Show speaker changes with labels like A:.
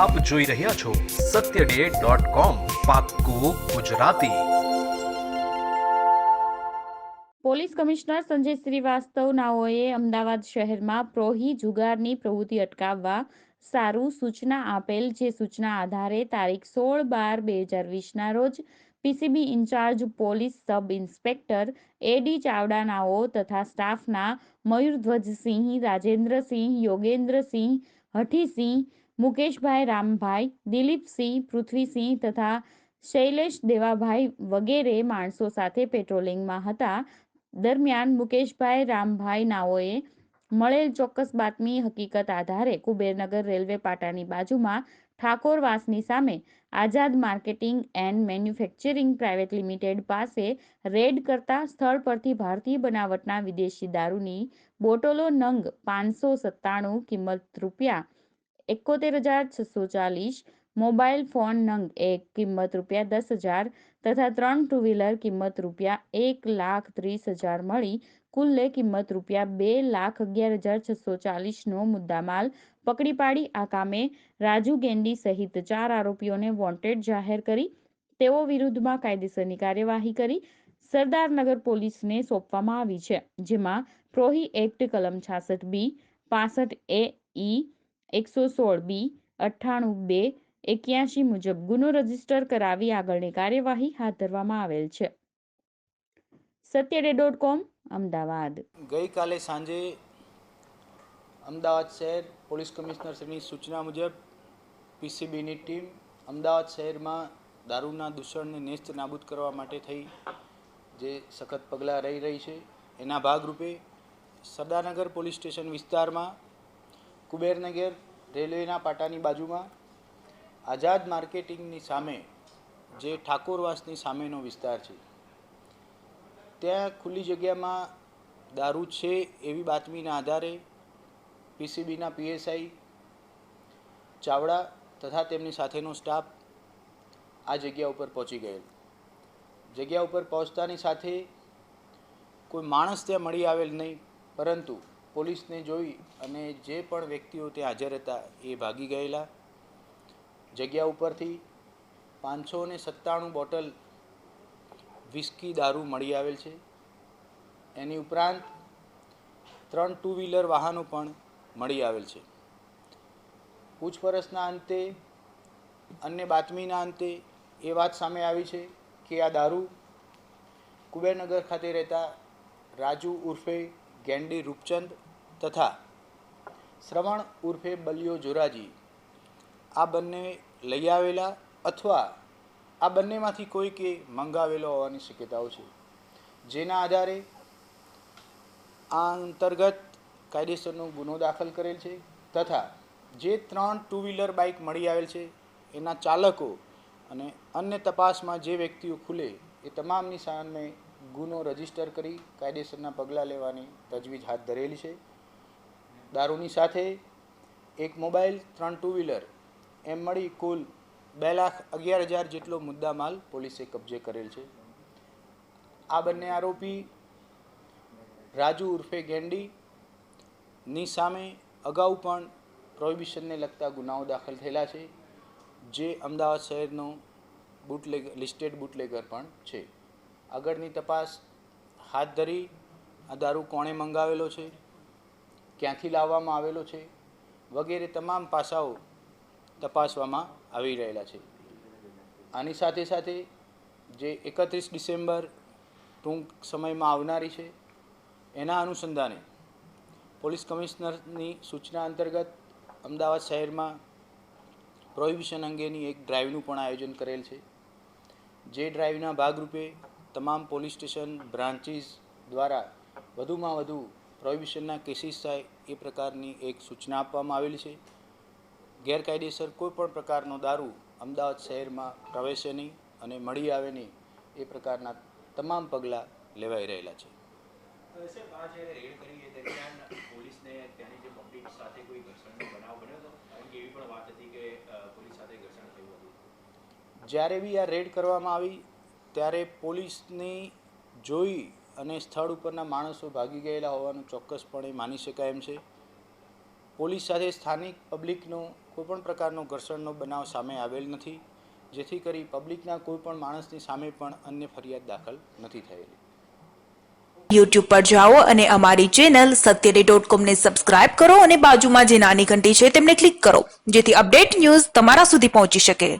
A: આપ જોઈ રહ્યા છો Satya day Gujarati.
B: Police commissioner Sanjay Srivastava નાઓએ Ahmedabad શહેરમાં પ્રોહી જુગારની પ્રવૃત્તિ અટકાવવા સારું સૂચના આપેલ, જે સૂચના આધારે તારીખ સોળ બાર બે હજાર વીસના રોજ PCB in-charge, police sub inspector A D Chavda નાઓ તથા સ્ટાફના મયુરધ્વજસિંહ, રાજેન્દ્રસિંહ, યોગેન્દ્રસિંહ, હઠીસિંહ મુકેશભાઈ રામભાઈ, દિલીપસિંહ, પૃથ્વીસિંહ તથા શૈલેષ દેવાભાઈ વગેરે માણસો સાથે પેટ્રોલિંગમાં હતા. દરમિયાન મુકેશભાઈ રામભાઈ નાઓએ મળેલ ચોક્કસ બાતમી હકીકત આધારે કુબેરનગર રેલવે પાટાની બાજુમાં ઠાકોરવાસની સામે Azad marketing and manufacturing private limited પાસે રેડ કરતા સ્થળ પરથી ભારતીય બનાવટના વિદેશી દારૂની બોટલો નંગ પાંચસો સત્તાણું કિંમત રૂપિયા એકોતેર હજાર છસો ચાલીસ, મોબાઈલ ફોન નંગ એક, કિંમત રૂપિયા દસ હજાર તથા ત્રણ ટુ વ્હીલર કિંમત રૂપિયા એક લાખ ત્રીસ હજાર મળી. કુલ્લે કિંમત રૂપિયા બે લાખ અગિયાર હજાર છસો ચાલીસનો મુદ્દામાલ પકડી પાડી. આ કામે રાજુ ગેંડી સહિત ચાર આરોપીઓને વોન્ટેડ જાહેર કરી. તેઓ વિરુદ્ધમાં કાયદેસરની કાર્યવાહી કરી. સરદારનગર પોલીસને સોંપવામાં આવી છે, જેમાં પ્રોહી એક્ટ કલમ છાસઠ બી, પાસઠ એ ઈ એકસો સોળ બી, અઠ્ઠાણું બે એક્યાસી મુજબ ગુનો રજિસ્ટર કરાવી આગળની કાર્યવાહી હાથ ધરવામાં આવેલ છે. સત્યડે ડોટ કોમ, અમદાવાદ.
C: ગઈકાલે સાંજે અમદાવાદ શહેર પોલીસ કમિશનર શ્રીની સૂચના મુજબ પીસીબીની ટીમ અમદાવાદ શહેરમાં દારૂના દૂષણને નેસ્ત નાબૂદ કરવા માટે થઈ જે સખત પગલાં રહી રહી છે. એના ભાગરૂપે સરદારનગર પોલીસ સ્ટેશન વિસ્તારમાં કુબેરનગર રેલવેના પાટાની બાજુમાં આઝાદ માર્કેટિંગની સામે જે ઠાકોરવાસની સામેનો વિસ્તાર છે, ત્યાં ખુલ્લી જગ્યામાં દારૂ છે એવી બાતમીના આધારે પીસીબીના પીએસઆઈ ચાવડા તથા તેમની સાથેનો સ્ટાફ આ જગ્યા ઉપર પહોંચી ગયેલ. જગ્યા ઉપર પહોંચતાની સાથે કોઈ માણસ ત્યાં મળી આવેલ નહીં, પરંતુ પોલીસને જોઈ અને જે પણ વ્યક્તિઓ ત્યાં હાજર હતા એ ભાગી ગયેલા. જગ્યા ઉપરથી પાંચસો ને સત્તાણું બોટલ વિસ્કી દારૂ મળી આવેલ છે. એની ઉપરાંત ત્રણ ટુ વ્હીલર વાહનો પણ મળી આવેલ છે. પૂછપરછના અંતે, અન્ય બાતમીના અંતે એ વાત સામે આવી છે કે આ દારૂ કુબેરનગર ખાતે રહેતા રાજુ ઉર્ફે ગેંડી રૂપચંદ તથા શ્રવણ ઉર્ફે બલિયો જોરાજી. આ બંને લઈ આવેલા અથવા આ બંનેમાંથી કોઈકે મંગાવેલો હોવાની શક્યતાઓ છે. જેના આધારે આ અંતર્ગત કાયદેસરનો ગુનો દાખલ કરેલ છે તથા જે ત્રણ ટુ વ્હીલર બાઇક મળી આવેલ છે એના ચાલકો અને અન્ય તપાસમાં જે વ્યક્તિઓ ખુલે એ તમામની સામે ગુનો રજિસ્ટર કરી કાયદેસરના પગલાં લેવાની તજવીજ હાથ ધરેલી છે. દારૂની સાથે એક મોબાઈલ, ત્રણ ટુ વ્હીલર એમ મળી કુલ બે લાખ અગિયાર હજાર જેટલો મુદ્દામાલ પોલીસે કબજે કરેલ છે. આ બંને આરોપી રાજુ ઉર્ફે ગેંડી ની સામે અગાઉ પણ પ્રોહિબિશનને લગતા ગુનાઓ દાખલ થયેલા છે, જે અમદાવાદ શહેરનો બુટલેગ લિસ્ટેડ બુટલેગર પણ છે. આગળની તપાસ હાથ ધરી આ દારૂ કોણે મંગાવેલો છે, ક્યાંથી લાવવામાં આવેલો છે, વગેરે તમામ પાસાઓ તપાસવામાં આવી રહેલા છે. આની સાથે સાથે જે એકત્રીસ ડિસેમ્બર ટૂંક સમયમાં આવનારી છે, એના અનુસંધાને પોલીસ કમિશનરની સૂચના અંતર્ગત અમદાવાદ શહેરમાં પ્રોહિબિશન અંગેની એક ડ્રાઈવનું પણ આયોજન કરેલ છે. જે ડ્રાઈવના ભાગરૂપે તમામ પોલીસ સ્ટેશન બ્રાન્ચીસ દ્વારા વધુમાં વધુ પ્રોહિબિશનના કેસીસ થાય એ પ્રકારની એક સૂચના આપવામાં આવેલી છે. ગેરકાયદેસર કોઈપણ પ્રકારનો દારૂ અમદાવાદ શહેરમાં પ્રવેશે નહીં અને મળી આવે નહીં એ પ્રકારના તમામ પગલાં લેવાઈ રહેલા છે.
D: જ્યારે
C: બી આ રેડ કરવામાં આવી ત્યારે પોલીસની જોઈ અને સ્થળ ઉપરના માણસો ભાગી ગયેલા હોવાનું ચોક્કસપણે માની શકાય એમ છે. પોલીસ સાથે સ્થાનિક પબ્લિકનો કોઈપણ પ્રકારનો ઘર્ષણનો બનાવ સામે આવેલ નથી, જેથી કરી પબ્લિકના કોઈપણ માણસની સામે પણ અન્ય ફરિયાદ દાખલ નથી થયેલી.
E: યુટ્યુબ પર જાઓ અને અમારી ચેનલ સત્યરે ડોટ કોમને સબસ્ક્રાઇબ કરો અને બાજુમાં જે નાની ઘંટી છે તેમને ક્લિક કરો, જેથી અપડેટ ન્યૂઝ તમારા સુધી પહોંચી શકે.